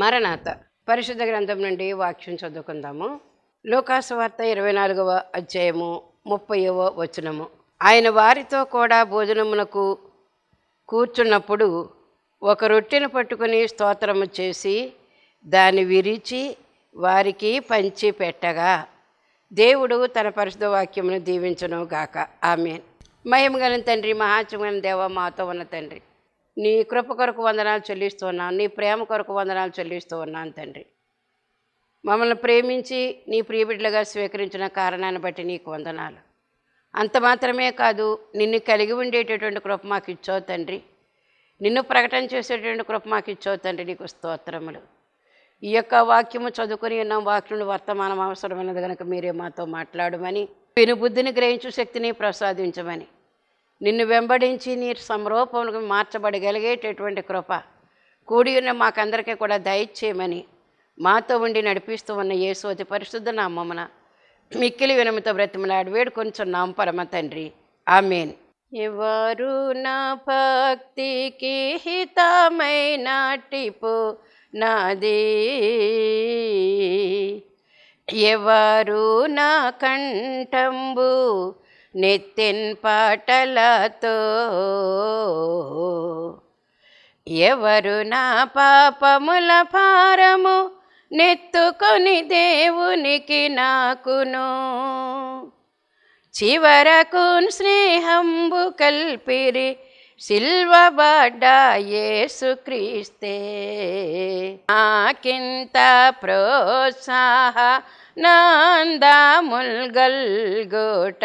మరణాత పరిశుద్ధ గ్రంథం నుండి వాక్యం చదువుకుందాము. లోకాసు వార్త ఇరవై నాలుగవ అధ్యాయము ముప్పైవ వచనము. ఆయన వారితో కూడా భోజనమునకు కూర్చున్నప్పుడు ఒక రొట్టెను పట్టుకుని స్తోత్రము చేసి దాన్ని విరిచి వారికి పంచి పెట్టగా దేవుడు తన పరిశుద్ధ వాక్యమును దీవించను గాక ఆమె మహిమగల తండ్రి మహాచమైన దేవ మాతో ఉన్న తండ్రి నీ కృప కొరకు వందనాలు చెల్లిస్తూ ఉన్నాను నీ ప్రేమ కొరకు వందనాలు చెల్లిస్తూ ఉన్నాను తండ్రి. మమ్మల్ని ప్రేమించి నీ ప్రియబిడ్డలుగా స్వీకరించిన కారణాన్ని బట్టి నీకు వందనాలు. అంత మాత్రమే కాదు నిన్ను కలిగి ఉండేటటువంటి కృప మాకు ఇచ్చావు తండ్రి. నిన్ను ప్రకటన చేసేటువంటి కృప మాకు ఇచ్చావు తండ్రి నీకు స్తోత్రములు. ఈ యొక్క వాక్యము చదువుకుని ఉన్న వాక్యం వర్తమానం అవసరమైనది కనుక మీరే మాతో మాట్లాడమని పెనుబుద్ధిని గ్రహించు శక్తిని ప్రసాదించమని. నిన్ను వెంబడించి నీ సమరూపంలో మార్చబడగలిగేటటువంటి కృప. కూడి ఉన్న మాకందరికీ కూడా దయచేయమని మాతో ఉండి నడిపిస్తూ ఉన్న యేసోతి అతి పరిశుద్ధ నామమున మిక్కిలి వినమితో కొంచెం వేడుకొంచున్నాం పరమ తండ్రి. ఆమెన్. ఎవరు నా భక్తికి హితమైన టిపు నాది? ఎవరు నా కంఠంబు నెత్తిన్ పాటలతో ఎవరు నా పాపముల భారము నెత్తుకొని దేవునికి నాకును. చివరకు స్నేహంబు కల్పిరి సిల్వబడ్డ యేసుక్రీస్తే నాకింత ప్రోత్సాహ నాందాముల్గల్గోట.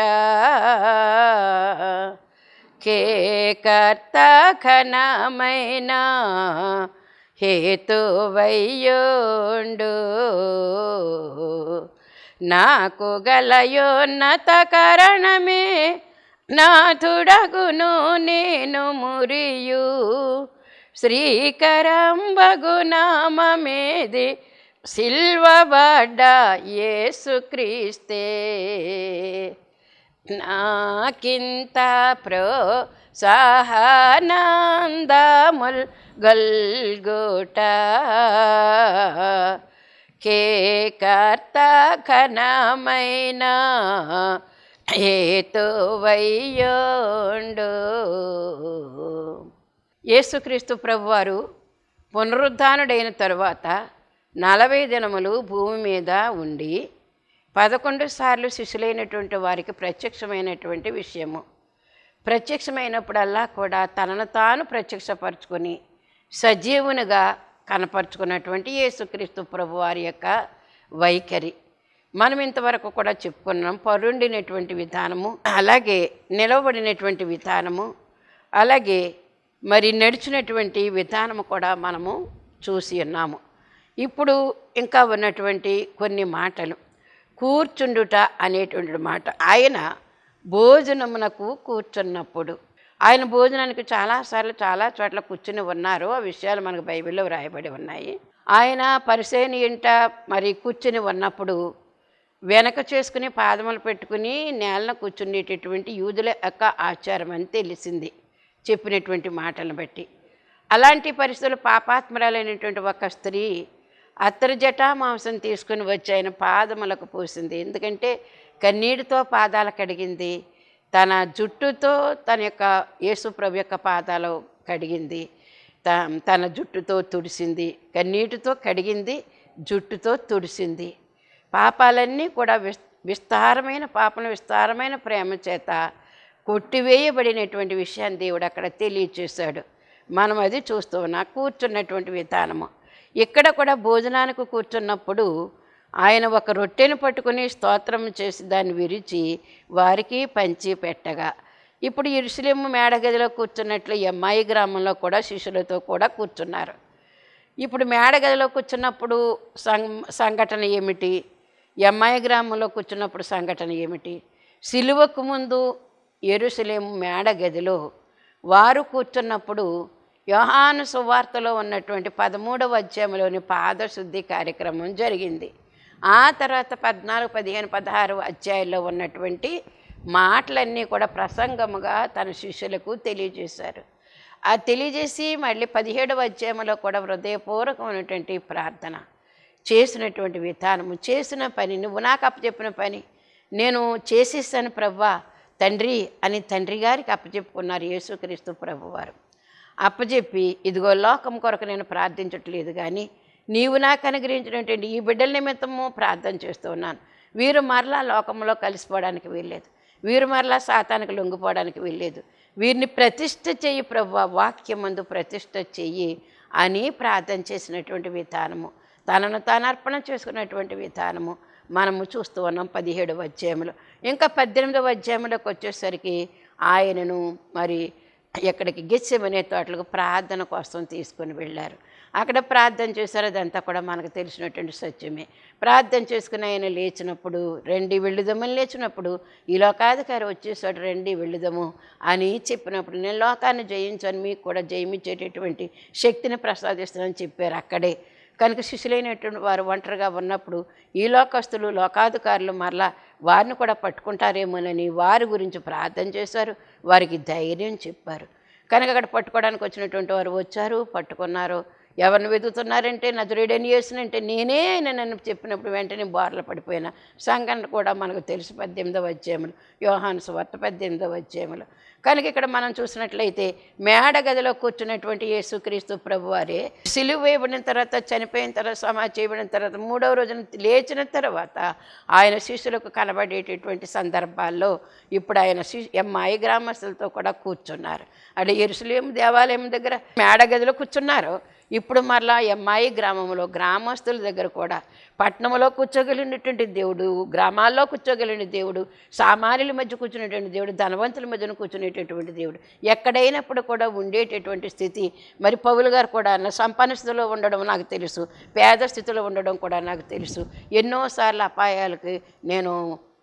కే కర్త ఘనమైన హేతువయ్యోండు. నాకు గలయోన్నత కరణమే నాథుడగును నేను మురియు. శ్రీకరంబగు నామమేది సిల్వబడ్డ యేసుక్రీస్తే నాకింత ప్రో సహనందముల్ గల్గుట. కే కర్త ఘనమైన ఏతువయ్యోండు యేసుక్రీస్తు ప్రభువారు పునరుద్ధానుడైన తరువాత నలభై దినములు భూమి మీద ఉండి పదకొండు సార్లు శిష్యులైనటువంటి వారికి ప్రత్యక్షమైనటువంటి విషయము. ప్రత్యక్షమైనప్పుడల్లా కూడా తనను తాను ప్రత్యక్షపరచుకొని సజీవునిగా కనపరుచుకున్నటువంటి యేసుక్రీస్తు ప్రభు వారి యొక్క వైఖరి. మనం ఇంతవరకు కూడా చెప్పుకున్నాం పరుండినటువంటి విధానము అలాగే నిలవబడినటువంటి విధానము అలాగే మరి నడిచినటువంటి విధానము కూడా మనము చూసి ఉన్నాము. ఇప్పుడు ఇంకా ఉన్నటువంటి కొన్ని మాటలు. కూర్చుండుట అనేటువంటి మాట. ఆయన భోజనమునకు కూర్చున్నప్పుడు. ఆయన భోజనానికి చాలాసార్లు చాలా చోట్ల కూర్చుని ఉన్నారు. ఆ విషయాలు మనకు బైబిల్లో వ్రాయబడి ఉన్నాయి. ఆయన పరిసేని ఇంట మరి కూర్చుని ఉన్నప్పుడు వెనక చేసుకుని పాదములు పెట్టుకుని నేలను కూర్చునేటటువంటి యూదుల యొక్క ఆచారం అని తెలిసింది చెప్పినటువంటి మాటలను బట్టి. అలాంటి పరిస్థితులు పాపాత్మరాలైనటువంటి ఒక స్త్రీ అత్తరు జటా మాంసం తీసుకుని వచ్చి ఆయన పాదములకు పూసింది. ఎందుకంటే కన్నీటితో పాదాలు కడిగింది. తన జుట్టుతో తన యొక్క యేసుప్రభు యొక్క పాదాలు కడిగింది. త- తన జుట్టుతో తుడిసింది. కన్నీటితో కడిగింది జుట్టుతో తుడిసింది. పాపాలన్నీ కూడా విస్ విస్తారమైన పాపను విస్తారమైన ప్రేమ చేత కొట్టివేయబడినటువంటి విషయాన్ని దేవుడు అక్కడ తెలియచేశాడు. మనం అది చూస్తూ ఉన్నా. కూర్చున్నటువంటి విధానము. ఇక్కడ కూడా భోజనానికి కూర్చున్నప్పుడు ఆయన ఒక రొట్టెను పట్టుకుని స్తోత్రం చేసి దాన్ని విరిచి వారికి పంచి పెట్టగా. ఇప్పుడు ఇరుసలేము మేడగదిలో కూర్చున్నట్లు ఈ అమ్మాయి గ్రామంలో కూడా శిష్యులతో కూడా కూర్చున్నారు. ఇప్పుడు మేడగదిలో కూర్చున్నప్పుడు సం సంఘటన ఏమిటి? అమ్మాయి గ్రామంలో కూర్చున్నప్పుడు సంఘటన ఏమిటి? సిలువకు ముందు ఎరుసలేము మేడగదిలో వారు కూర్చున్నప్పుడు యోహాను సువార్తలో ఉన్నటువంటి పదమూడవ అధ్యాయంలోని పాదశుద్ధి కార్యక్రమం జరిగింది. ఆ తర్వాత పద్నాలుగు పదిహేను పదహారు అధ్యాయుల్లో ఉన్నటువంటి మాటలన్నీ కూడా ప్రసంగముగా తన శిష్యులకు తెలియజేశారు. ఆ తెలియజేసి మళ్ళీ పదిహేడవ అధ్యాయంలో కూడా హృదయపూర్వకమైనటువంటి ప్రార్థన చేసినటువంటి విధానము చేసిన పని నువ్వు నాకు అప్పచెప్పిన పని నేను చేసేసాను ప్రవ్వా తండ్రి అని తండ్రి గారికి అప్పచెప్పుకున్నారు యేసుక్రీస్తు ప్రభువారు. అప్పచెప్పి ఇదిగో లోకం కొరకు నేను ప్రార్థించట్లేదు కానీ నీవు నాకు అనుగ్రహించినటువంటి ఈ బిడ్డల నిమిత్తము ప్రార్థన చేస్తూ ఉన్నాను. వీరు మరలా లోకంలో కలిసిపోవడానికి వీల్లేదు. వీరు మరలా సాతానికి లొంగిపోవడానికి వీల్లేదు. వీరిని ప్రతిష్ఠ చెయ్యి ప్రభు వాక్యమందు ప్రతిష్ట చెయ్యి అని ప్రార్థన చేసినటువంటి విధానము తనను తాను అర్పణ చేసుకున్నటువంటి విధానము మనము చూస్తూ ఉన్నాం పదిహేడవ అధ్యాయంలో ఇంకా పద్దెనిమిదవ అధ్యాయంలోకి వచ్చేసరికి ఆయనను మరి ఎక్కడికి గెచ్చమనే తోటలకు ప్రార్థన కోసం తీసుకొని వెళ్ళారు. అక్కడ ప్రార్థన చేశారు. అదంతా కూడా మనకు తెలిసినటువంటి సత్యమే. ప్రార్థన చేసుకుని ఆయన లేచినప్పుడు రెండి వెళ్ళుదమని లేచినప్పుడు ఈ లోకాధికారి వచ్చేసాడు రెండి వెళ్ళుదము అని చెప్పినప్పుడు నేను లోకాన్ని జయించాను మీకు కూడా జయమిచ్చేటటువంటి శక్తిని ప్రసాదిస్తానని చెప్పారు అక్కడే. కనుక శిష్యులైనటువంటి వారు ఒంటరిగా ఉన్నప్పుడు ఈ లోకస్తులు లోకాధికారులు మరలా వారిని కూడా పట్టుకుంటారేమోనని వారి గురించి ప్రార్థన చేశారు. వారికి ధైర్యం చెప్పారు. కనుక అక్కడ పట్టుకోవడానికి వచ్చినటువంటి వారు వచ్చారు పట్టుకున్నారు. ఎవరిని వెతుకుతున్నారంటే నజరుడని చేసినంటే నేనే ఆయన నన్ను చెప్పినప్పుడు వెంటనే బార్లు పడిపోయిన. సంఘటన కూడా మనకు తెలుసు పద్దెనిమిదవ అధ్యాయములు యోహాను సువార్త పద్దెనిమిదవ అధ్యాయములు. కనుక ఇక్కడ మనం చూసినట్లయితే మేడ గదిలో కూర్చున్నటువంటి యేసుక్రీస్తు ప్రభువారే సిలువ వేయబడిన తర్వాత చనిపోయిన తర్వాత సమాధి చేయబడిన తర్వాత మూడవ రోజున లేచిన తర్వాత ఆయన శిష్యులకు కనబడేటటువంటి సందర్భాల్లో ఇప్పుడు ఆయన శి ఎమ్మాయి గ్రామస్తులతో కూడా కూర్చున్నారు. అంటే ఎరుసలేం దేవాలయం దగ్గర మేడ గదిలో కూర్చున్నారు. ఇప్పుడు మరలా అమ్మాయి గ్రామంలో గ్రామస్తుల దగ్గర కూడా పట్టణంలో కూర్చోగలిగినటువంటి దేవుడు గ్రామాల్లో కూర్చోగలిగిన దేవుడు సామాన్యుల మధ్య కూర్చునేటువంటి దేవుడు ధనవంతుల మధ్యన కూర్చునేటటువంటి దేవుడు ఎక్కడైనప్పుడు కూడా ఉండేటటువంటి స్థితి. మరి పౌలు గారు కూడా సంపన్న స్థితిలో ఉండడం నాకు తెలుసు పేద స్థితిలో ఉండడం కూడా నాకు తెలుసు. ఎన్నోసార్లు అపాయాలకి నేను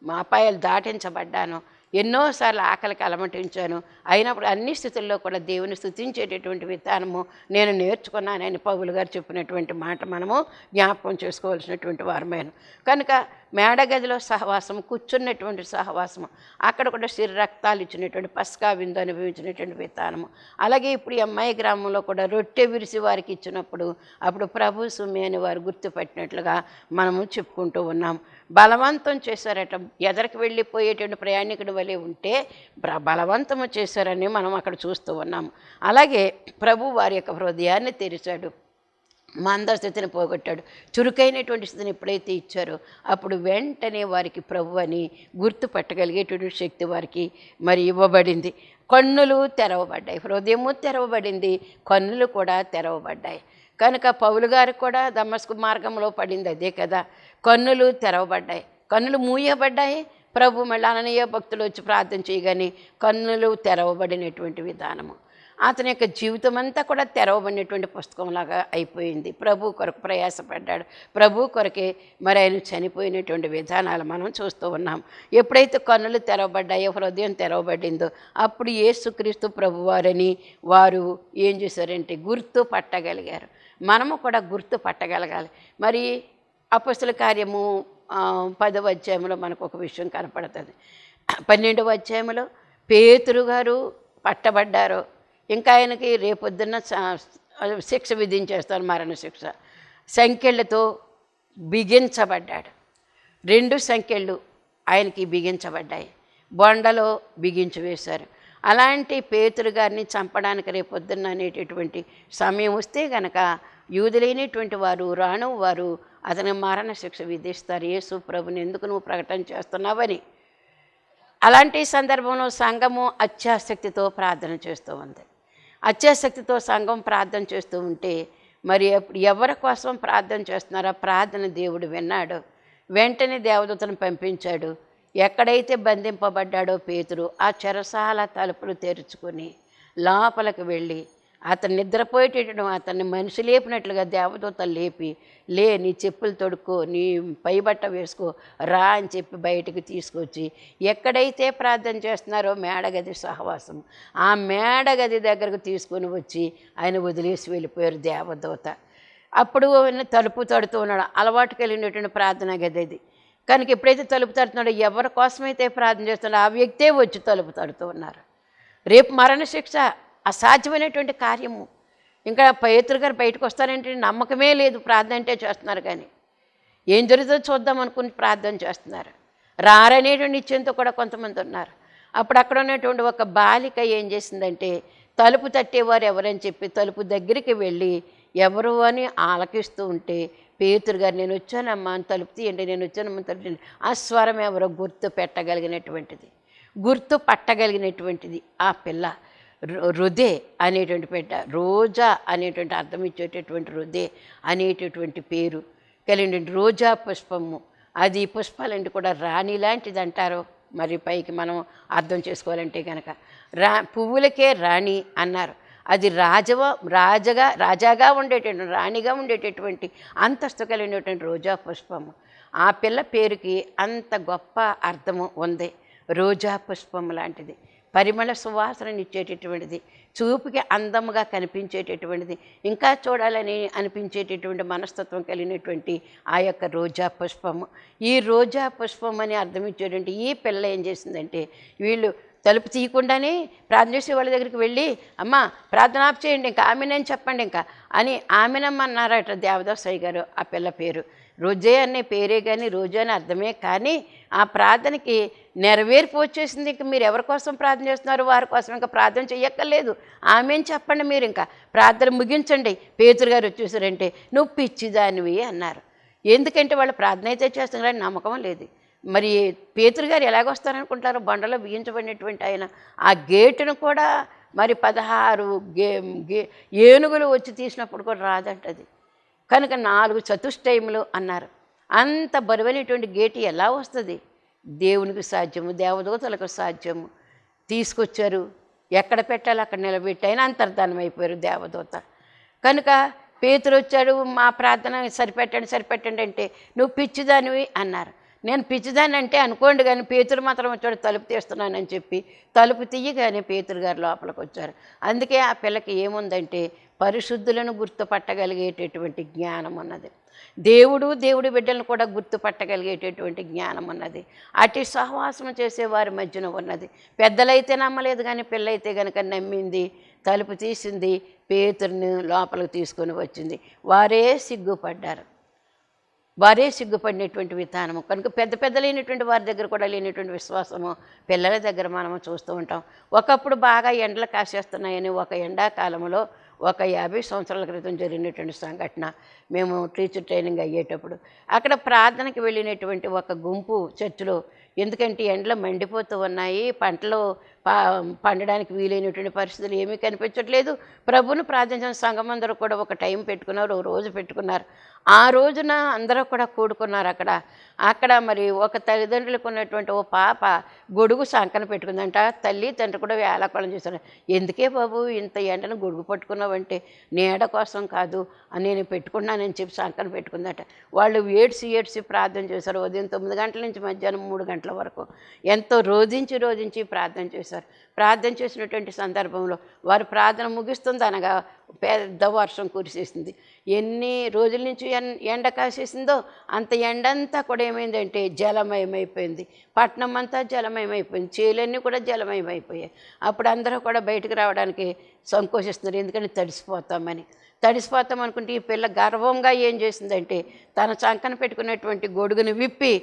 మా అపాయాలు దాటించబడ్డాను. ఎన్నోసార్లు ఆకలికి అలమటించాను. అయినప్పుడు అన్ని స్థితుల్లో కూడా దేవుని స్థుతించేటటువంటి విధానము నేను నేర్చుకున్నానని పౌలు గారు చెప్పినటువంటి మాట మనము జ్ఞాపకం చేసుకోవాల్సినటువంటి వారమైన. కనుక మేడగదిలో సహవాసం కూర్చున్నటువంటి సహవాసము అక్కడ కూడా శరీర రక్తాలు ఇచ్చినటువంటి పస్కా విందు అనుభవించినటువంటి విధానము. అలాగే ఇప్పుడు అమ్మాయి గ్రామంలో కూడా రొట్టె విరిసి వారికి ఇచ్చినప్పుడు అప్పుడు ప్రభు సుమి అని వారు గుర్తుపెట్టినట్లుగా మనము చెప్పుకుంటూ ఉన్నాం. బలవంతం చేశారట. ఎదరికి వెళ్ళిపోయేటువంటి ప్రయాణికుడి వలె ఉంటే బ- బలవంతము చేశారని మనం అక్కడ చూస్తూ ఉన్నాము అలాగే ప్రభు వారి యొక్క హృదయాన్ని తెరిచాడు. మందస్థితిని పోగొట్టాడు. చురుకైనటువంటి స్థితిని ఎప్పుడైతే ఇచ్చారో అప్పుడు వెంటనే వారికి ప్రభు అని గుర్తుపట్టగలిగేటువంటి శక్తి వారికి మరి ఇవ్వబడింది. కన్నులు తెరవబడ్డాయి. హృదయము తెరవబడింది. కన్నులు కూడా తెరవబడ్డాయి. కనుక పౌలు గారికి కూడా దమస్కు మార్గంలో పడింది అదే కదా. కన్నులు తెరవబడ్డాయి. కన్నులు మూయబడ్డాయి. ప్రభు మళ్ళీ అననీయ భక్తులు వచ్చి ప్రార్థన చేయగానే కన్నులు తెరవబడినటువంటి విధానము. అతని యొక్క జీవితం అంతా కూడా తెరవబడినటువంటి పుస్తకంలాగా అయిపోయింది. ప్రభు కొరకు ప్రయాసపడ్డాడు. ప్రభు కొరకే మరి ఆయన చనిపోయినటువంటి విధానాలు మనం చూస్తూ ఉన్నాం. ఎప్పుడైతే కన్నులు తెరవబడ్డాయో హృదయం తెరవబడిందో అప్పుడు ఏసుక్రీస్తు ప్రభువారని వారు ఏం చేశారంటే గుర్తు పట్టగలిగారు. మనము కూడా గుర్తు పట్టగలగాలి. మరి అపస్తుల కార్యము పదవ అధ్యాయంలో మనకు ఒక విషయం కనపడుతుంది. పన్నెండవ అధ్యాయంలో పేతురు గారు పట్టబడ్డారు. ఇంకా ఆయనకి రేపొద్దున్న శిక్ష విధించేస్తారు మరణ శిక్ష సంఖ్యలతో బిగించబడ్డాడు. రెండు సంఖ్యలు ఆయనకి బిగించబడ్డాయి. బొండలో బిగించి వేశారు. అలాంటి పేతురు గారిని చంపడానికి రేపొద్దున్న అనేటటువంటి సమయం వస్తే గనక యూదులైనటువంటి వారు రాను వారు అతని మరణ శిక్ష విధిస్తారు. యేసు ప్రభుని ఎందుకు నువ్వు ప్రకటన చేస్తున్నావని. అలాంటి సందర్భంలో సంఘము అత్యాసక్తితో ప్రార్థన చేస్తూ ఉంది. అత్యాసక్తితో సంఘం ప్రార్థన చేస్తూ ఉంటే మరి ఎవరి కోసం ప్రార్థన చేస్తున్నారో ప్రార్థన దేవుడు విన్నాడు. వెంటనే దేవదూతను పంపించాడు. ఎక్కడైతే బంధింపబడ్డాడో పేతురు ఆ చెరసాల తలుపులు తెరుచుకొని లోపలికి వెళ్ళి అతను నిద్రపోయేటటువంటి అతన్ని మనిషి లేపినట్లుగా దేవదూత లేపి లే నీ చెప్పులు తొడుక్కో నీ పైబట్ట వేసుకో రా అని చెప్పి బయటకు తీసుకొచ్చి ఎక్కడైతే ప్రార్థన చేస్తున్నారో మేడగది సహవాసం. ఆ మేడగది దగ్గరకు తీసుకొని వచ్చి ఆయన వదిలేసి వెళ్ళిపోయారు దేవదూత. అప్పుడు తలుపు తడుతూ ఉన్నాడు. అలవాటుకి వెళ్ళినటువంటి ప్రార్థన గది అది. కనుక ఎప్పుడైతే తలుపు తడుతున్నాడో ఎవరి కోసమైతే ప్రార్థన చేస్తున్నాడో ఆ వ్యక్తే వచ్చి తలుపు తడుతూ ఉన్నారు. రేపు మరణశిక్ష అసాధ్యమైనటువంటి కార్యము. ఇంకా పవిత్ర గారు బయటకు వస్తారంటే నమ్మకమే లేదు ప్రార్థన అంటే చేస్తున్నారు కానీ. ఏం జరుగుతుందో చూద్దాం అనుకుని ప్రార్థన చేస్తున్నారు. రారనేటువంటి నిశ్చయంతో కూడా కొంతమంది ఉన్నారు. అప్పుడు అక్కడ ఉన్నటువంటి ఒక బాలిక ఏం చేసిందంటే తలుపు తట్టేవారు ఎవరని చెప్పి తలుపు దగ్గరికి వెళ్ళి ఎవరు అని ఆలకిస్తూ ఉంటే పేతురు గారు నేను వచ్చానమ్మా అని తలుపు తీయండి నేను వచ్చానమ్మా తలుపు తీయండి. ఆ స్వరం ఎవరో? గుర్తు పెట్టగలిగినటువంటిది. గుర్తు పట్టగలిగినటువంటిది ఆ పిల్ల. హృదే రుదే అనేటువంటి పెట్ట రోజా అనేటువంటి అర్థం ఇచ్చేటటువంటి రుదే అనేటటువంటి పేరు. కలిగినటువంటి రోజా పుష్పము. అది పుష్పాలంటే కూడా రాణి లాంటిది అంటారు? మరి పైకి మనం అర్థం చేసుకోవాలంటే కనుక రా పువ్వులకే రాణి అన్నారు. అది రాజవ రాజగా రాజాగా ఉండేటటువంటి రాణిగా ఉండేటటువంటి అంతస్తు కలిగినటువంటి రోజా పుష్పము. ఆ పిల్ల పేరుకి అంత గొప్ప అర్థము ఉంది. రోజా పుష్పం లాంటిది. పరిమళ సువాసననిచ్చేటటువంటిది చూపుకి అందముగా కనిపించేటటువంటిది. ఇంకా చూడాలని అనిపించేటటువంటి మనస్తత్వం కలిగినటువంటి ఆ యొక్క రోజా పుష్పము. ఈ రోజా పుష్పం అని అర్థమిచ్చేటువంటి ఈ పిల్ల ఏం చేసిందంటే వీళ్ళు తలుపు తీయకుండానే ప్రార్థన చేసే వాళ్ళ దగ్గరికి వెళ్ళి అమ్మ ప్రార్థన ఆపు చేయండి ఇంకా ఆమెనని చెప్పండి ఇంకా అని ఆమెనమ్మ అన్నారట దేవదాసయ్య గారు ఆ పిల్ల పేరు. రోజే అనే పేరే కానీ రోజు అని అర్థమే కానీ ఆ ప్రార్థనకి నెరవేర్పు వచ్చేసింది ఇంకా మీరు ఎవరి కోసం ప్రార్థన చేస్తున్నారు? వారి కోసం ఇంకా ప్రార్థన చెయ్యక్కర్లేదు. ఆమెను చెప్పండి మీరు ఇంకా. ప్రార్థన ముగించండి. పేతురు గారు వచ్చేసారంటే నువ్వు పిచ్చిదానివి అన్నారు. ఎందుకంటే వాళ్ళు ప్రార్థన అయితే చేస్తున్నారని నమ్మకం లేదు. మరి పేతురు గారు ఎలాగొస్తారనుకుంటారు బండలో బిగించబడినటువంటి ఆయన. ఆ గేటును కూడా మరి పదహారు గే గే ఏనుగులు వచ్చి తీసినప్పుడు కూడా రాదంటది. కనుక నాలుగు చతుష్టయములు అన్నారు. అంత బరువైనటువంటి గేటు ఎలా వస్తుంది? దేవునికి సాధ్యము దేవదూతలకు సాధ్యము. తీసుకొచ్చారు. ఎక్కడ పెట్టాలి అక్కడ నిలబెట్టి అయినా అంతర్ధానం అయిపోయారు దేవదూత. కనుక పేతురు వచ్చాడు మా ప్రార్థన సరిపెట్టండి సరిపెట్టండి అంటే నువ్వు పిచ్చిదానివి అన్నారు. నేను పిచ్చిదాన్ని అంటే అనుకోండి కానీ పేతురు మాత్రం వచ్చాడు తలుపు తీస్తున్నానని చెప్పి తలుపు తీయగానే పేతురు గారు లోపలికి వచ్చారు. అందుకే ఆ పిల్లకి ఏముందంటే పరిశుద్ధులను గుర్తుపట్టగలిగేటటువంటి జ్ఞానం ఉన్నది. దేవుడు దేవుడి బిడ్డలను కూడా గుర్తుపట్టగలిగేటటువంటి జ్ఞానం ఉన్నది. అటు సహవాసం చేసే వారి మధ్యన ఉన్నది. పెద్దలైతే నమ్మలేదు కానీ పిల్లయితే కనుక నమ్మింది తలుపు తీసింది పేతుర్ని లోపలికి తీసుకొని వచ్చింది. వారే సిగ్గుపడ్డారు. వారే సిగ్గుపడినటువంటి విధానము. కనుక పెద్ద పెద్ద లేనటువంటి వారి దగ్గర కూడా లేనటువంటి విశ్వాసము పిల్లల దగ్గర మనము చూస్తూ ఉంటాం. ఒకప్పుడు బాగా ఎండలు కాసేస్తున్నాయని ఒక ఎండాకాలంలో ఒక యాభై సంవత్సరాల క్రితం జరిగినటువంటి సంఘటన. మేము టీచర్ ట్రైనింగ్ అయ్యేటప్పుడు అక్కడ ప్రార్థనకి వెళ్ళినటువంటి ఒక గుంపు చర్చిలో ఎందుకంటే ఎండలు మండిపోతూ ఉన్నాయి పంటలు పండడానికి వీలైనటువంటి పరిస్థితులు ఏమీ కనిపించట్లేదు. ప్రభును ప్రార్థించిన సంఘం అందరూ కూడా ఒక టైం పెట్టుకున్నారు ఒక రోజు పెట్టుకున్నారు. ఆ రోజున అందరూ కూడా కూడుకున్నారు అక్కడ. అక్కడ మరి ఒక తల్లిదండ్రులకు ఉన్నటువంటి ఓ పాప గొడుగు సంకన పెట్టుకుందంట. తల్లి తండ్రి కూడా వేలాకోళం చేశారు. ఎందుకే బాబు ఇంత ఎండను గొడుగు పట్టుకున్నావంటే? నీడ కోసం కాదు అని నేను పెట్టుకున్నానని చెప్పి సంకన పెట్టుకుందట. వాళ్ళు ఏడ్చి ఏడ్చి ప్రార్థన చేశారు. ఉదయం తొమ్మిది గంటల నుంచి మధ్యాహ్నం మూడు గంటల వరకు. ఎంతో రోధించి రోధించి ప్రార్థన చేశారు. ప్రార్థన చేసినటువంటి సందర్భంలో వారు ప్రార్థన ముగిస్తుంది అనగా పెద్ద వర్షం కురిసేసింది. ఎన్ని రోజుల నుంచి ఎన్ ఎండ కాసేసిందో అంత ఎండంతా కూడా ఏమైందంటే జలమయమైపోయింది. పట్నం అంతా జలమయమైపోయింది. చేలన్నీ కూడా జలమయమైపోయాయి. అప్పుడు అందరూ కూడా బయటకు రావడానికి సంకోచిస్తున్నారు. ఎందుకంటే తడిసిపోతామని. తడిసిపోతాం అనుకుంటే ఈ పిల్ల గర్వంగా ఏం చేసిందంటే తన చంకన పెట్టుకున్నటువంటి గొడుగుని విప్పి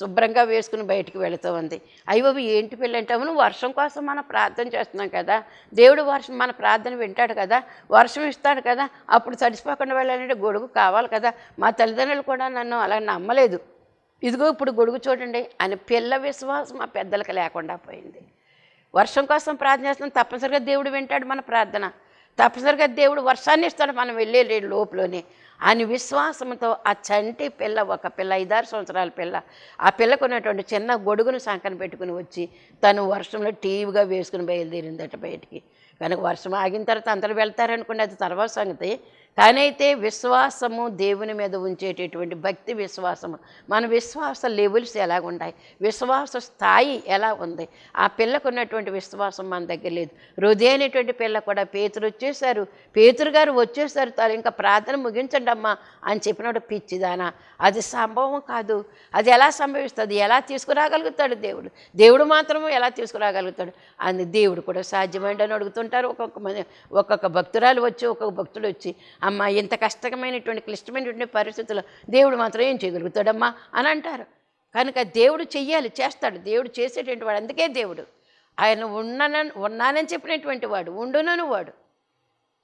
శుభ్రంగా వేసుకుని బయటికి వెళుతూ ఉంది. అయ్యో ఏంటి పిల్లంటాము నువ్వు వర్షం కోసం మనం ప్రార్థన చేస్తున్నాం కదా. దేవుడు వర్షం మన ప్రార్థన వింటాడు కదా. వర్షం ఇస్తాడు కదా. అప్పుడు తడిసిపోకుండా వెళ్ళాలంటే గొడుగు కావాలి కదా. మా తల్లిదండ్రులు కూడా నన్ను అలా నమ్మలేదు. ఇదిగో ఇప్పుడు గొడుగు చూడండి అని పిల్ల విశ్వాసం మా పెద్దలకు లేకుండా పోయింది. వర్షం కోసం ప్రార్థన చేస్తున్నాం. తప్పనిసరిగా దేవుడు వింటాడు మన ప్రార్థన. తప్పనిసరిగా దేవుడు వర్షాన్ని ఇస్తాడు. మనం వెళ్ళే లోపులోనే. అని విశ్వాసంతో ఆ చంటి పిల్ల ఒక పిల్ల ఐదారు సంవత్సరాల పిల్ల ఆ పిల్లకు ఉన్నటువంటి చిన్న గొడుగును సంకన పెట్టుకుని వచ్చి తను వర్షంలో టీవీగా వేసుకుని బయలుదేరిందట బయటికి. కనుక వర్షం ఆగిన తర్వాత అందరూ వెళ్తారనుకునే అది తర్వాత సంగతి. తనైతే విశ్వాసము దేవుని మీద ఉంచేటటువంటి భక్తి విశ్వాసము. మన విశ్వాస లెవెల్స్ ఎలా విశ్వాస స్థాయి ఎలా ఉంది? ఆ పిల్లకు ఉన్నటువంటి విశ్వాసం మన దగ్గర లేదు. హృదయ అనేటువంటి పిల్ల కూడా పేతురు వచ్చేసారు పేతురు గారు వచ్చేసారు తాను ఇంకా ప్రార్థన ముగించండి అమ్మా అని చెప్పినప్పుడు పిచ్చిదానా. అది సంభవం కాదు. అది ఎలా సంభవిస్తుంది? ఎలా తీసుకురాగలుగుతాడు దేవుడు? దేవుడు మాత్రము ఎలా తీసుకురాగలుగుతాడు? అని దేవుడు కూడా సాధ్యమైంది అని అడుగుతుంటారు. ఒక్కొక్క మంది ఒక్కొక్క భక్తురాలు వచ్చి ఒక్కొక్క భక్తుడు వచ్చి. అమ్మ ఇంత కష్టమైనటువంటి క్లిష్టమైనటువంటి పరిస్థితుల్లో దేవుడు మాత్రం ఏం చేయగలుగుతాడమ్మా? అని అంటారు. కనుక దేవుడు చెయ్యాలి చేస్తాడు. దేవుడు చేసేటువంటి వాడు అందుకే దేవుడు. ఆయన ఉన్నానని ఉన్నానని చెప్పినటువంటి వాడు ఉండునను వాడు.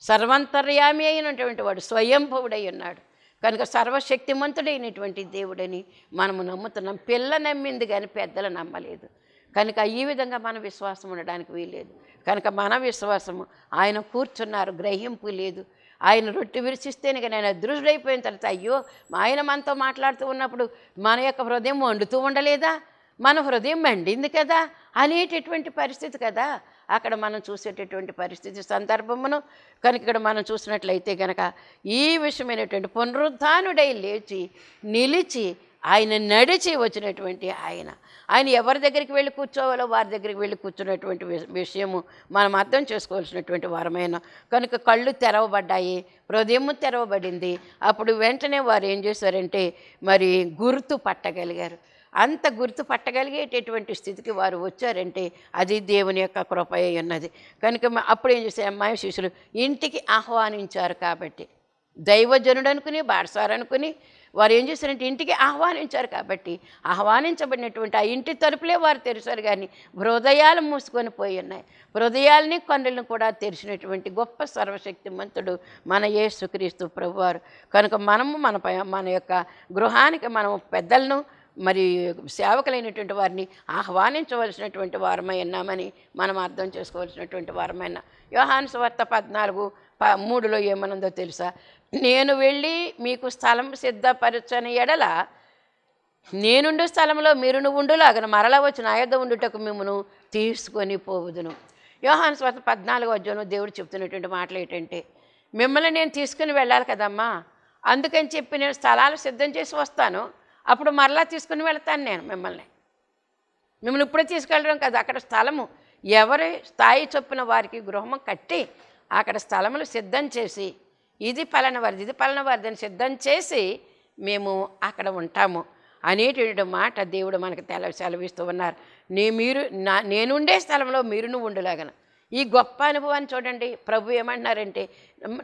సర్వంతర్యామి అయినటువంటి వాడు స్వయంభవుడై ఉన్నాడు. కనుక సర్వశక్తిమంతుడైనటువంటి దేవుడని మనము నమ్ముతున్నాం. పిల్ల నమ్మింది కానీ పెద్దలు నమ్మలేదు. కనుక ఈ విధంగా మన విశ్వాసం ఉండడానికి వీలేదు కనుక మన విశ్వాసము ఆయన కూర్చున్నారు గ్రహింపు లేదు. ఆయన రొట్టె విరిచిస్తేనే ఇక నేను అదృష్టుడైపోయిన తర్వాత అయ్యో ఆయన మనతో మాట్లాడుతూ ఉన్నప్పుడు మన యొక్క హృదయం వండుతూ ఉండలేదా? మన హృదయం మండింది కదా అనేటటువంటి పరిస్థితి కదా. అక్కడ మనం చూసేటటువంటి పరిస్థితి సందర్భమును కనుక ఇక్కడ మనం చూసినట్లయితే కనుక ఈ విషయమైనటువంటి పునరుద్ధానుడై లేచి నిలిచి ఆయన నడిచి వచ్చినటువంటి ఆయన. ఆయన ఎవరి దగ్గరికి వెళ్ళి కూర్చోవాలో వారి దగ్గరికి వెళ్ళి కూర్చున్నటువంటి వి- విషయము మనం అర్థం చేసుకోవాల్సినటువంటి వారమైన. కనుక కళ్ళు తెరవబడ్డాయి హృదయము తెరవబడింది. అప్పుడు వెంటనే వారు ఏం చేశారంటే మరి గుర్తు పట్టగలిగారు. అంత గుర్తు పట్టగలిగేటటువంటి స్థితికి వారు వచ్చారంటే అది దేవుని యొక్క కృప అయి ఉన్నది కనుక అప్పుడు ఏం చేశారు అమ్మాయి శిష్యులు ఇంటికి ఆహ్వానించారు కాబట్టి. దైవజనుడు అనుకుని బాడసారు అనుకుని వారు ఏం చేశారంటే ఇంటికి ఆహ్వానించారు కాబట్టి ఆహ్వానించబడినటువంటి ఆ ఇంటి తలుపులే వారు తెరిచారు కానీ హృదయాలు మూసుకొని పోయి ఉన్నాయి. హృదయాల్ని కన్నులను కూడా తెరిచినటువంటి గొప్ప సర్వశక్తిమంతుడు మన యేసుక్రీస్తు ప్రభువారు. కనుక మనము మన ప- మన యొక్క గృహానికి మనం పెద్దలను మరి సేవకులైనటువంటి వారిని ఆహ్వానించవలసినటువంటి వారమై ఉన్నామని మనం అర్థం చేసుకోవాల్సినటువంటి వారమైన యోహాను వార్త పద్నాలుగు ప మూడులో ఏమనుందో తెలుసా? నేను వెళ్ళి మీకు స్థలం సిద్ధపరచని ఎడల నేనుండు స్థలంలో మీరును ఉండులాగన. మరలా వచ్చి నా యొద్ద ఉండుటకు మిమ్మను తీసుకొని పోవుదును. యోహాన్ స్వత పద్నాలుగు అధ్యాయంలో దేవుడు చెప్తున్నటువంటి మాటలు ఏంటంటే మిమ్మల్ని నేను తీసుకుని వెళ్ళాలి కదమ్మా. అందుకని చెప్పి నేను స్థలాలు సిద్ధం చేసి వస్తాను. అప్పుడు మరలా తీసుకుని వెళ్తాను నేను మిమ్మల్ని. మిమ్మల్ని ఇప్పుడే తీసుకెళ్ళడం కదా అక్కడ స్థలము. ఎవరి స్థాయి చొప్పున వారికి గృహము కట్టి అక్కడ స్థలములు సిద్ధం చేసి ఇది పలాన వారిది ఇది పలాన వారిది సిద్ధం చేసి మేము అక్కడ ఉంటాము. అనేటువంటి మాట దేవుడు మనకు తెల సెలవిస్తూ ఉన్నారు. నే మీరు నా నేనుండే స్థలంలో మీరును ఉండులాగన. ఈ గొప్ప అనుభవాన్ని చూడండి. ప్రభు ఏమంటున్నారంటే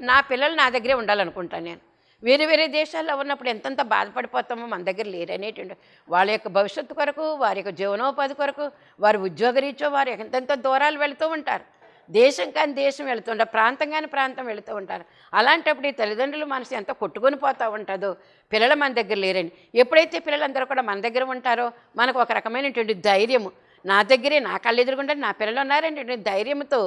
నా పిల్లలు నా దగ్గరే ఉండాలనుకుంటాను నేను. వేరే వేరే దేశాల్లో ఉన్నప్పుడు ఎంతంత బాధపడిపోతామో మన దగ్గర లేరనేటువంటి వాళ్ళ యొక్క భవిష్యత్తు కొరకు వారి యొక్క జీవనోపాధి కొరకు వారి ఉద్యోగరీత్యా వారు ఎంతెంత దూరాలు వెళుతూ ఉంటారు. దేశం కానీ దేశం వెళుతుంటారు ప్రాంతం కానీ ప్రాంతం వెళుతూ ఉంటారు. అలాంటప్పుడు ఈ తల్లిదండ్రుల మనసు ఎంత కొట్టుకొని పోతూ ఉంటుందో పిల్లలు మన దగ్గర లేరని ఎప్పుడైతే పిల్లలందరూ కూడా మన దగ్గర ఉంటారో మనకు ఒక రకమైనటువంటి ధైర్యము. నా దగ్గరే నా కళ్ళు ఎదురుగుంటే నా పిల్లలు ఉన్నారంటే ధైర్యంతో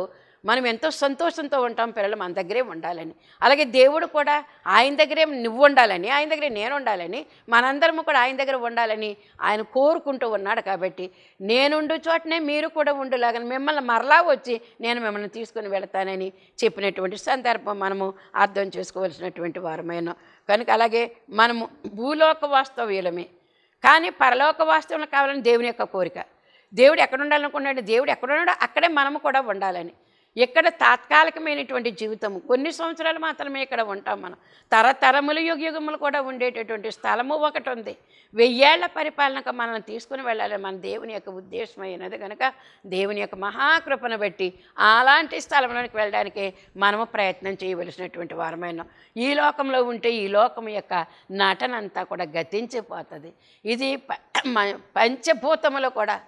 మనం ఎంతో సంతోషంతో ఉంటాం పిల్లలు మన దగ్గరే ఉండాలని. అలాగే దేవుడు కూడా ఆయన దగ్గరే నువ్వు ఉండాలని ఆయన దగ్గరే నేను ఉండాలని మనందరము కూడా ఆయన దగ్గర ఉండాలని ఆయన కోరుకుంటూ ఉన్నాడు కాబట్టి నేనుండు చోటనే మీరు కూడా ఉండులాగా మిమ్మల్ని మరలా వచ్చి నేను మిమ్మల్ని తీసుకుని వెళతానని చెప్పినటువంటి సందర్భం మనము అర్థం చేసుకోవాల్సినటువంటి వారమైన. కనుక అలాగే మనము భూలోక వాస్తవ్యులమే. కానీ పరలోక వాస్తవం కావాలని దేవుని యొక్క కోరిక. దేవుడు ఎక్కడ ఉండాలనుకున్నాడు దేవుడు ఎక్కడ ఉన్నాడో అక్కడే మనము కూడా ఉండాలని. ఇక్కడ తాత్కాలికమైనటువంటి జీవితము. కొన్ని సంవత్సరాలు మాత్రమే ఇక్కడ ఉంటాం మనం. తరతరములు యుగ యుగములు కూడా ఉండేటటువంటి స్థలము ఒకటి ఉంది. వెయ్యేళ్ళ పరిపాలనకు మనల్ని తీసుకుని వెళ్ళాలి మన దేవుని యొక్క ఉద్దేశమైనది కనుక దేవుని యొక్క మహాకృపను బట్టి అలాంటి స్థలంలోనికి వెళ్ళడానికి మనము ప్రయత్నం చేయవలసినటువంటి వారమైన. ఈ లోకంలో ఉంటే ఈ లోకం యొక్క నటనంతా కూడా గతించిపోతుంది. ఇది ప- పంచభూతములు కూడా.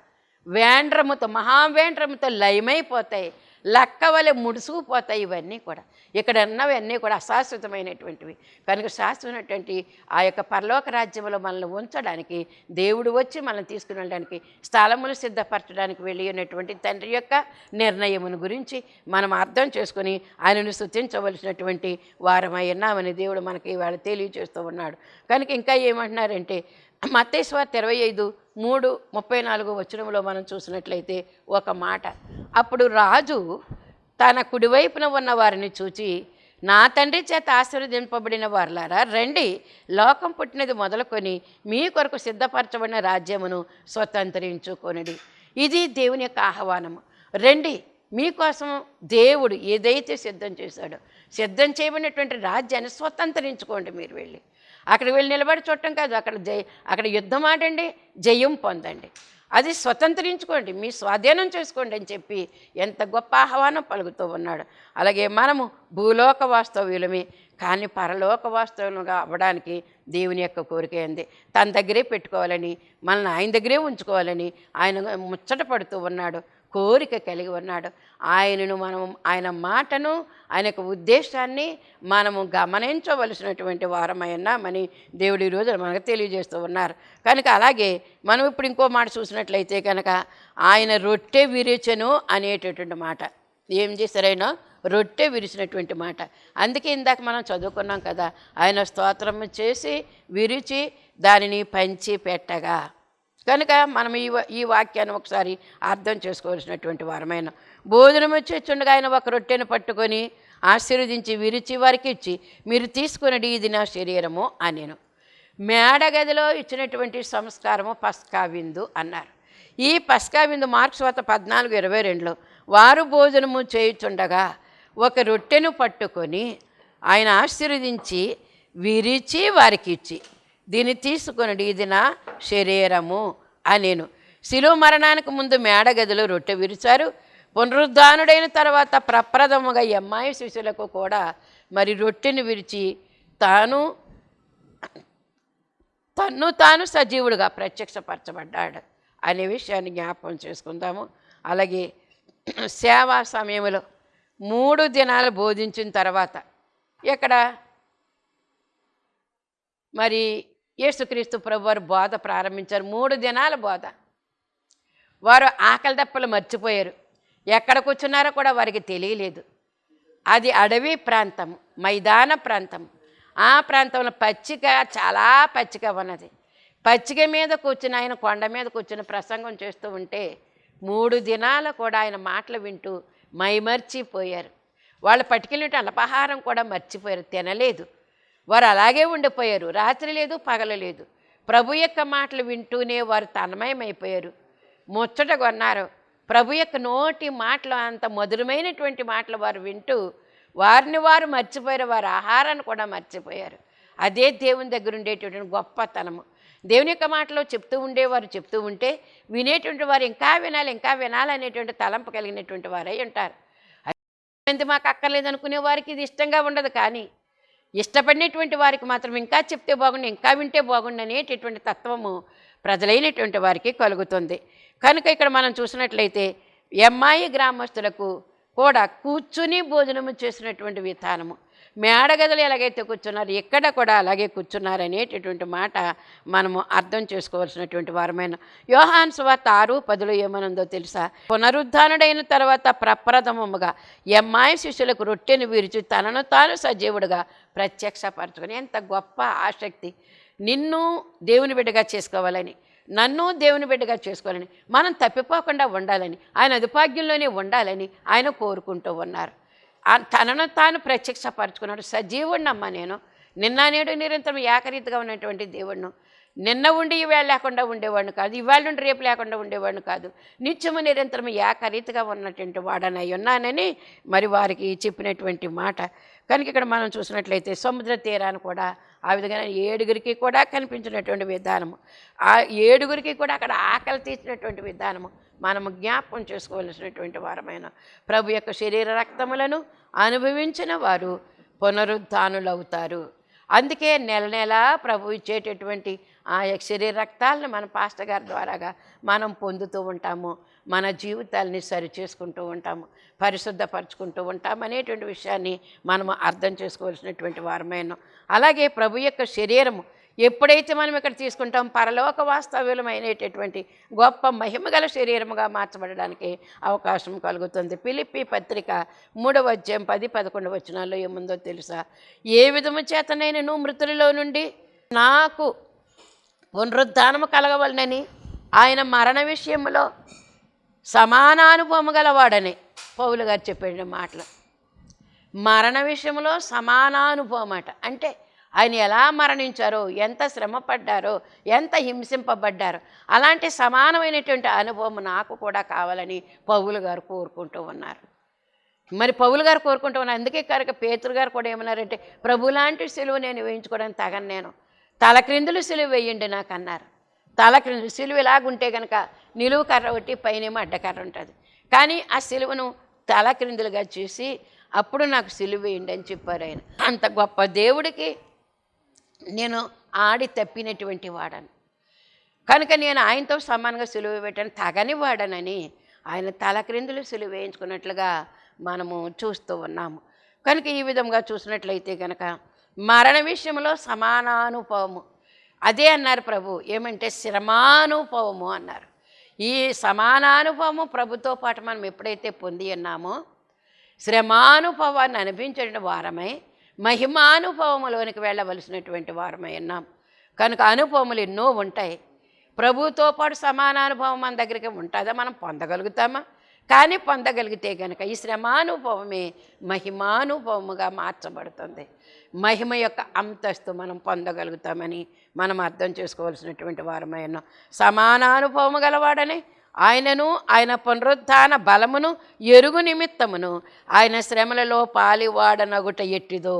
వేండ్రముతో మహావేండ్రముతో లయమైపోతాయి. లక్క వలె ముడుసుకుపోతాయి ఇవన్నీ కూడా. ఇక్కడ ఉన్నవన్నీ కూడా అశాశ్వతమైనటువంటివి. కనుక శాశ్వతమైనటువంటి ఆ యొక్క పరలోక రాజ్యంలో మనల్ని ఉంచడానికి దేవుడు వచ్చి మనల్ని తీసుకుని వెళ్ళడానికి స్థలములు సిద్ధపరచడానికి వెళ్ళి ఉన్నటువంటి తండ్రి యొక్క నిర్ణయమును గురించి మనం అర్థం చేసుకొని ఆయనను స్థుతించవలసినటువంటి వారమై ఉన్నామని దేవుడు మనకి ఇవాళ తెలియజేస్తూ ఉన్నాడు. కనుక ఇంకా ఏమంటున్నారంటే మతేశ్వర్ ఇరవై ఐదు మూడు ముప్పై నాలుగు వచనంలో మనం చూసినట్లయితే ఒక మాట. అప్పుడు రాజు తన కుడివైపున ఉన్న వారిని చూచి నా తండ్రి చేత ఆశీర్వదింపబడిన వారులారా రండి లోకం పుట్టినది మొదలుకొని మీ కొరకు సిద్ధపరచబడిన రాజ్యమును స్వతంత్రించుకొనిడి. ఇది దేవుని యొక్క ఆహ్వానము. రండి మీకోసం దేవుడు ఏదైతే సిద్ధం చేశాడో సిద్ధం చేయబడినటువంటి రాజ్యాన్ని స్వతంత్రించుకోండి మీరు వెళ్ళి. అక్కడికి వెళ్ళి నిలబడి చూడటం కాదు. అక్కడ జయ అక్కడ యుద్ధం ఆడండి జయం పొందండి. అది స్వతంత్రించుకోండి మీ స్వాధీనం చేసుకోండి అని చెప్పి ఎంత గొప్ప ఆహ్వానం పలుకుతూ ఉన్నాడు. అలాగే మనము భూలోక వాస్తవ్యులమే కానీ పరలోక వాస్తవ్యంగా అవ్వడానికి దేవుని యొక్క కోరిక అయింది తన దగ్గరే పెట్టుకోవాలని మనల్ని ఆయన దగ్గరే ఉంచుకోవాలని ఆయన ముచ్చట పడుతూ ఉన్నాడు. కోరిక కలిగి ఉన్నాడు. ఆయనను మనం ఆయన మాటను ఆయన యొక్క ఉద్దేశాన్ని మనము గమనించవలసినటువంటి వారమై ఉన్నామని దేవుడు ఈ రోజు మనకు తెలియజేస్తూ ఉన్నారు. కనుక అలాగే మనం ఇప్పుడు ఇంకో మాట చూసినట్లయితే కనుక ఆయన రొట్టె విరిచను అనేటటువంటి మాట. ఏం చేశారైనా రొట్టె విరిచినటువంటి మాట. అందుకే ఇందాక మనం చదువుకున్నాం కదా ఆయన స్తోత్రము చేసి విరిచి దానిని పంచి పెట్టగా కనుక మనం ఈ ఈ వాక్యాన్ని ఒకసారి అర్థం చేసుకోవాల్సినటువంటి వారమైన భోజనం వచ్చేచుండగా ఆయన ఒక రొట్టెను పట్టుకొని ఆశీర్వదించి విరిచి వారికి ఇచ్చి మీరు తీసుకున్నది ఇది నా శరీరము అనేను. మేడగదిలో ఇచ్చినటువంటి సంస్కారము పస్కా విందు అన్నారు. ఈ పస్కా విందు మార్క్స్ వత పద్నాలుగు ఇరవై రెండులో వారు భోజనము చేయుచుండగా ఒక రొట్టెను పట్టుకొని ఆయన ఆశీర్వదించి విరిచి వారికి ఇచ్చి దీన్ని తీసుకొనడి ఇది నా శరీరము అనేను. శిలువ మరణానికి ముందు మేడగదిలో రొట్టె విరిచారు. పునరుద్ధానుడైన తర్వాత ప్రప్రథముగా ఎమ్మాయి అమ్మాయి శిశులకు కూడా మరి రొట్టెను విరిచి తాను తన్ను తాను సజీవుడుగా ప్రత్యక్షపరచబడ్డాడు అనే విషయాన్ని జ్ఞాపకం చేసుకుందాము. అలాగే సేవా సమయంలో మూడు దినాలు బోధించిన తర్వాత ఇక్కడ మరి యేసుక్రీస్తు ప్రభు వారు బోధ ప్రారంభించారు. మూడు దినాల బోధ. వారు ఆకలి దప్పలు మర్చిపోయారు. ఎక్కడ కూర్చున్నారో కూడా వారికి తెలియలేదు. అది అడవి ప్రాంతం మైదాన ప్రాంతం. ఆ ప్రాంతంలో పచ్చిక చాలా పచ్చిక ఉన్నది. పచ్చిక మీద కూర్చుని ఆయన కొండ మీద కూర్చుని ప్రసంగం చేస్తూ ఉంటే మూడు దినాలు కూడా ఆయన మాటలు వింటూ మైమర్చిపోయారు. వాళ్ళు పట్టుకెళ్ళి అల్పాహారం కూడా మర్చిపోయారు తినలేదు. వారు అలాగే ఉండిపోయారు. రాత్రి లేదు పగల లేదు. ప్రభు యొక్క మాటలు వింటూనే వారు తన్మయమైపోయారు. ముచ్చట కొన్నారు. ప్రభు యొక్క నోటి మాటలు అంత మధురమైనటువంటి మాటలు వారు వింటూ వారిని వారు మర్చిపోయారు. వారి ఆహారాన్ని కూడా మర్చిపోయారు. అదే దేవుని దగ్గర ఉండేటటువంటి గొప్పతనము. దేవుని యొక్క మాటలో చెప్తూ ఉండేవారు చెప్తూ ఉంటే వినేటువంటి వారు ఇంకా వినాలి ఇంకా వినాలనేటువంటి తలంపు కలిగినటువంటి వారై ఉంటారు. అది మాకు అక్కర్లేదు అనుకునే వారికి ఇది ఇష్టంగా ఉండదు కానీ ఇష్టపడినటువంటి వారికి మాత్రం ఇంకా చెప్తే బాగుండు ఇంకా వింటే బాగుండు అనేటటువంటి తత్వము ప్రజలైనటువంటి వారికి కలుగుతుంది. కనుక ఇక్కడ మనం చూసినట్లయితే ఎమ్మాయి గ్రామస్తులకు కూడా కూర్చుని భోజనము చేసినటువంటి విధానము. మేడగదులు ఎలాగైతే కూర్చున్నారు ఇక్కడ కూడా అలాగే కూర్చున్నారు అనేటటువంటి మాట మనము అర్థం చేసుకోవాల్సినటువంటి వారమైన యోహాన్ సువార్త ఆరు పదులు ఏమనుందో తెలుసా? పునరుద్ధానుడైన తర్వాత ప్రప్రథమముగా ఎమ్మాయి శిష్యులకు రొట్టెను విరిచి తనను తాను సజీవుడుగా ప్రత్యక్షపరచుకుని ఎంత గొప్ప ఆసక్తి! నిన్ను దేవుని బిడ్డగా చేసుకోవాలని నన్ను దేవుని బిడ్డగా చేసుకోవాలని మనం తప్పిపోకుండా ఉండాలని ఆయన అదుపాగ్యంలోనే ఉండాలని ఆయన కోరుకుంటూ ఉన్నారు. తనను తాను ప్రత్యక్షపరచుకున్నాడు. సజీవుడినమ్మ నేను. నిన్న నేడు నిరంతరం ఏకరీతిగా ఉన్నటువంటి దేవుణ్ణు. నిన్న ఉండి ఇవాళ లేకుండా ఉండేవాడిని కాదు. ఇవాళ నుండి రేపు లేకుండా ఉండేవాడిని కాదు. నిత్యము నిరంతరం ఏకరీతిగా ఉన్నటువంటి వాడనై ఉన్నానని మరి వారికి చెప్పినటువంటి మాట. కనుక ఇక్కడ మనం చూసినట్లయితే సముద్ర తీరాన్ని కూడా ఆ విధంగా ఏడుగురికి కూడా కనిపించినటువంటి విధానము. ఆ ఏడుగురికి కూడా అక్కడ ఆకలి తీసినటువంటి విధానము. మనము జ్ఞాపకం చేసుకోవలసినటువంటి వారమైన ప్రభు యొక్క శరీర రక్తములను అనుభవించిన వారు పునరుద్ధానులవుతారు. అందుకే నెల నెల ప్రభు ఇచ్చేటటువంటి ఆ యొక్క శరీర రక్తాలను మన పాస్టర్ గారి ద్వారాగా మనం పొందుతూ ఉంటాము. మన జీవితాలని సరి చేసుకుంటూ ఉంటాము. పరిశుద్ధపరచుకుంటూ ఉంటాం అనేటువంటి విషయాన్ని మనము అర్థం చేసుకోవాల్సినటువంటి వారమైన. అలాగే ప్రభు యొక్క శరీరము ఎప్పుడైతే మనం ఇక్కడ తీసుకుంటాం పరలోక వాస్తవ్యులమైనటువంటి గొప్ప మహిమగల శరీరముగా మార్చబడడానికి అవకాశం కలుగుతుంది. పిలిపి పత్రిక మూడవ అధ్యాయం పది పదకొండు వచనాల్లో ఏముందో తెలుసా? ఏ విధము చేతనైనను మృతులలో నుండి నాకు పునరుద్ధానము కలగవలనని ఆయన మరణ విషయంలో సమానానుభవము గలవాడని పౌలు గారు చెప్పిన మాటలు. మరణ విషయంలో సమానానుభవం అట అంటే ఆయన ఎలా మరణించారో ఎంత శ్రమపడ్డారో ఎంత హింసింపబడ్డారో అలాంటి సమానమైనటువంటి అనుభవం నాకు కూడా కావాలని పౌలు గారు కోరుకుంటూ ఉన్నారు. మరి పౌలు గారు కోరుకుంటూ ఉన్నారు. అందుకే కనుక పేతురు గారు కూడా ఏమన్నారంటే ప్రభు లాంటి సిలువ నేను వేయించుకోవడానికి తగను నేను. తలక్రిందులు సెలువు సిలువ వేయండి నాకు అన్నారు. తల సెలువు ఇలాగుంటే కనుక నిలువు కర్ర ఒకటి పైనేమో అడ్డకర్ర ఉంటుంది. కానీ ఆ సిలువను తలక్రిందులుగా చూసి అప్పుడు నాకు సిలువ వేయండి అని చెప్పారు ఆయన. అంత గొప్ప దేవుడికి నేను ఆడి తప్పినటువంటి వాడను. కనుక నేను ఆయనతో సమానంగా సులువు పెట్టాను తగని వాడనని ఆయన తల క్రిందులు సులువు వేయించుకున్నట్లుగా మనము చూస్తూ ఉన్నాము. కనుక ఈ విధంగా చూసినట్లయితే కనుక మరణ విషయంలో సమానానుభవము. అదే అన్నారు ప్రభు ఏమంటే శ్రమానుభవము అన్నారు. ఈ సమానానుభవము ప్రభుతో పాటు మనం ఎప్పుడైతే పొంది ఉన్నామో శ్రమానుభవాన్ని అనిపించడం వారమై మహిమానుభవములోనికి వెళ్ళవలసినటువంటి వారమై ఉన్నాం. కనుక అనుభవములు ఎన్నో ఉంటాయి. ప్రభుతో పాటు సమానానుభవం మన దగ్గరికి ఉంటుందా? మనం పొందగలుగుతామా? కానీ పొందగలిగితే కనుక ఈ శ్రమానుభవమే మహిమానుభవముగా మార్చబడుతుంది. మహిమ యొక్క అంతస్తు మనం పొందగలుగుతామని మనం అర్థం చేసుకోవాల్సినటువంటి వారమై ఉన్నాం. సమానానుభవము గలవాడని ఆయనను ఆయన పునరుద్ధాన బలమును ఎరుగు నిమిత్తమును ఆయన శ్రమలలో పాలివాడనగుట ఎట్టిదో.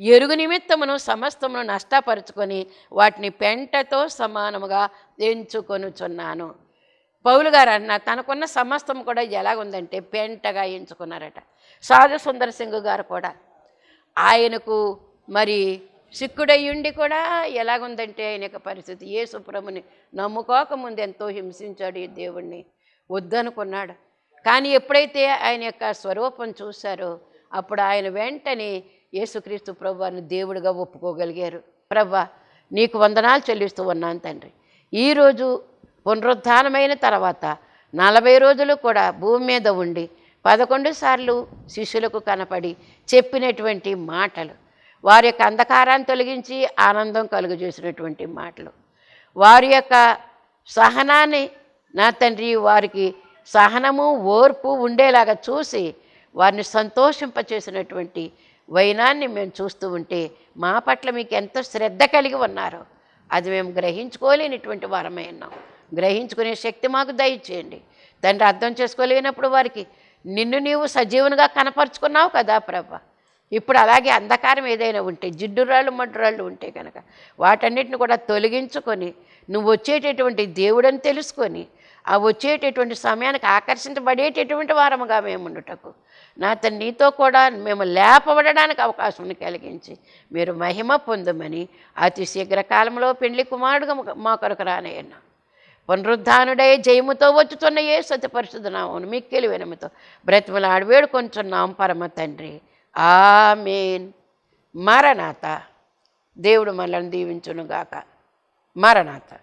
ఎరుగు నిమిత్తమును సమస్తమును నష్టపరుచుకొని వాటిని పెంటతో సమానముగా ఎంచుకొనుచున్నాను. పౌలు గారు అన్న తనకున్న సమస్తం కూడా ఎలాగుందంటే పెంటగా ఎంచుకున్నారట. సాధు సుందర సింగ్ గారు కూడా ఆయనకు మరి సిక్కుడయ్యుండి కూడా ఎలాగుందంటే ఆయన యొక్క పరిస్థితి. ఏ సుప్రముని నమ్ముకోకముందు ఎంతో హింసించాడు ఈ దేవుణ్ణి. వద్దనుకున్నాడు. కానీ ఎప్పుడైతే ఆయన యొక్క స్వరూపం చూశారో అప్పుడు ఆయన వెంటనే యేసుక్రీస్తు ప్రభువారిని దేవుడిగా ఒప్పుకోగలిగారు. ప్రభా నీకు వందనాలు చెల్లిస్తూ ఉన్నాను తండ్రి. ఈరోజు పునరుద్ధానమైన తర్వాత నలభై రోజులు కూడా భూమి మీద ఉండి పదకొండు సార్లు శిష్యులకు కనపడి చెప్పినటువంటి మాటలు వారి యొక్క అంధకారాన్ని తొలగించి ఆనందం కలుగజేసినటువంటి మాటలు. వారి యొక్క సహనాన్ని నా తండ్రి వారికి సహనము ఓర్పు ఉండేలాగా చూసి వారిని సంతోషింపచేసినటువంటి వైనాన్ని మేము చూస్తూ ఉంటే మా పట్ల మీకు ఎంత శ్రద్ధ కలిగి ఉన్నారో అది మేము గ్రహించుకోలేనిటువంటి వారమై ఉన్నాం. గ్రహించుకునే శక్తి మాకు దయచేయండి. తండ్రి అర్థం చేసుకోలేనప్పుడు వారికి నిన్ను నీవు సజీవునిగా కనపరుచుకున్నావు కదా ప్రభా. ఇప్పుడు అలాగే అంధకారం ఏదైనా ఉంటే జిడ్డురాళ్ళు మడ్డురాళ్ళు ఉంటే కనుక వాటన్నిటిని కూడా తొలగించుకొని నువ్వు వచ్చేటటువంటి దేవుడని తెలుసుకొని ఆ వచ్చేటటువంటి సమయానికి ఆకర్షించబడేటటువంటి వారముగా మేము ఉండుటకు. నా తను నీతో కూడా మేము లేపబడడానికి అవకాశం కలిగించి మీరు మహిమ పొందమని అతి శీఘ్రకాలంలో పెండ్లి కుమారుడుగా మా కొరకు రానయ్యన్నా. పునరుద్ధానుడై జయముతో వచ్చుతున్న ఏ సతి పరిశుద్ధనామను మిక్కిలి వినముతో బ్రతిమలాడు వేడుకొంచున్నాం పరమ తండ్రి. ఆమెన్. మరణాత. దేవుడు మనల్ని దీవించునుగాక. మరణాత.